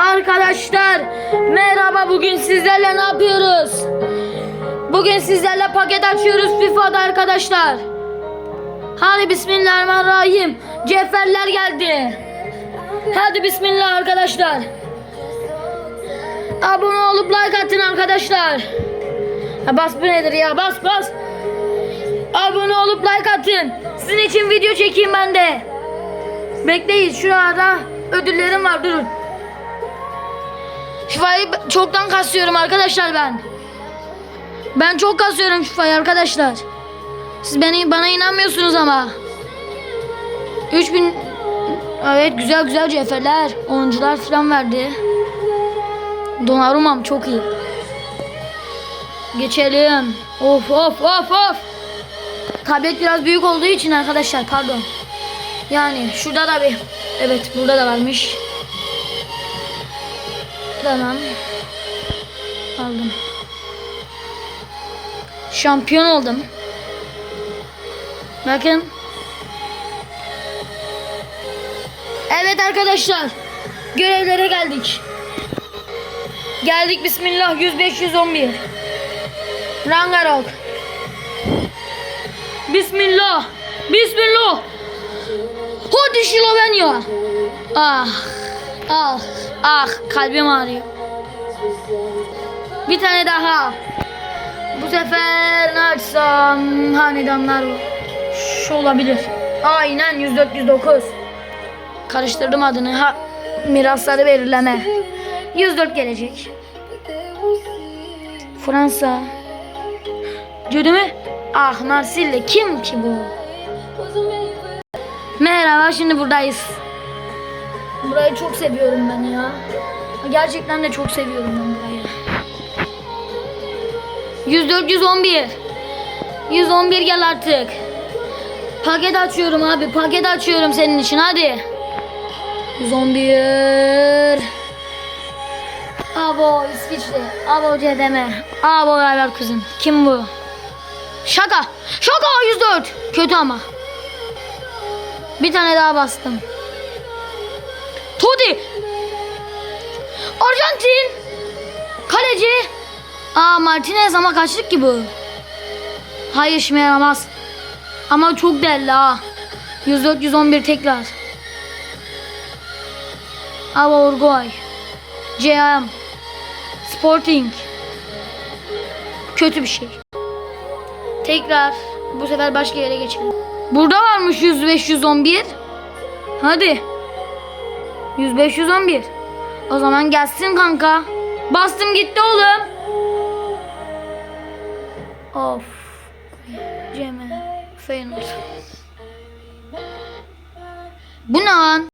Arkadaşlar merhaba bugün sizlerle ne yapıyoruz? Bugün sizlerle paket açıyoruz FIFA'da arkadaşlar. Hadi bismillahirrahmanirrahim. Ceferler geldi. Hadi bismillah arkadaşlar. Abone olup like atın arkadaşlar. Ya bas bu nedir ya bas bas. Abone olup like atın. Sizin için video çekeyim ben de. Bekleyin şurada ödüllerim var durun. Şifayı çoktan kasıyorum arkadaşlar ben. Ben çok kasıyorum şifayı arkadaşlar. Siz beni bana inanmıyorsunuz ama. 3000 Evet güzel güzel ceferler, oyuncular falan verdi. Donnarumma'm çok iyi. Geçelim. Of of of of. Tablet biraz büyük olduğu için arkadaşlar pardon. Yani şurada da bir evet burada da varmış. Tamam. Aldım. Şampiyon oldum. Bakın. Evet arkadaşlar. Görevlere geldik. Geldik bismillah 100 511. Rangarok. Bismillah. Bismillah. Hadi Slovenya. Ah. Ah. Ah kalbim ağrıyor. Bir tane daha. Bu sefer ne açsam hanedanlar var. Şu olabilir. Aynen 104 109. Karıştırdım adını. Ha, mirasları belirleme. 104 gelecek. Fransa. Gördü mü? Ah Marsilya kim ki bu? Merhaba şimdi buradayız. Burayı çok seviyorum ben ya. Gerçekten de çok seviyorum ben burayı. 104 111. 111 gel artık. Paket açıyorum abi. Paket açıyorum senin için hadi. 111. Abo İsviçre. Abo Cedeme. Abo ver kızım. Kim bu? Şaka. Şaka 104. Kötü ama. Bir tane daha bastım. Todi. Arjantin. Kaleci. Aa Martinez ama kaçlık ki bu? Hayır işime yaramaz. Ama çok değerli ha. 104 111 tekrar. Ava Uruguay. CM. Sporting. Kötü bir şey. Tekrar bu sefer başka yere geçelim. Burada varmış 105 111. Hadi. 105 111. O zaman gelsin kanka. Bastım gitti oğlum. Of. Cem'e. Feyenoord. Bu ne lan?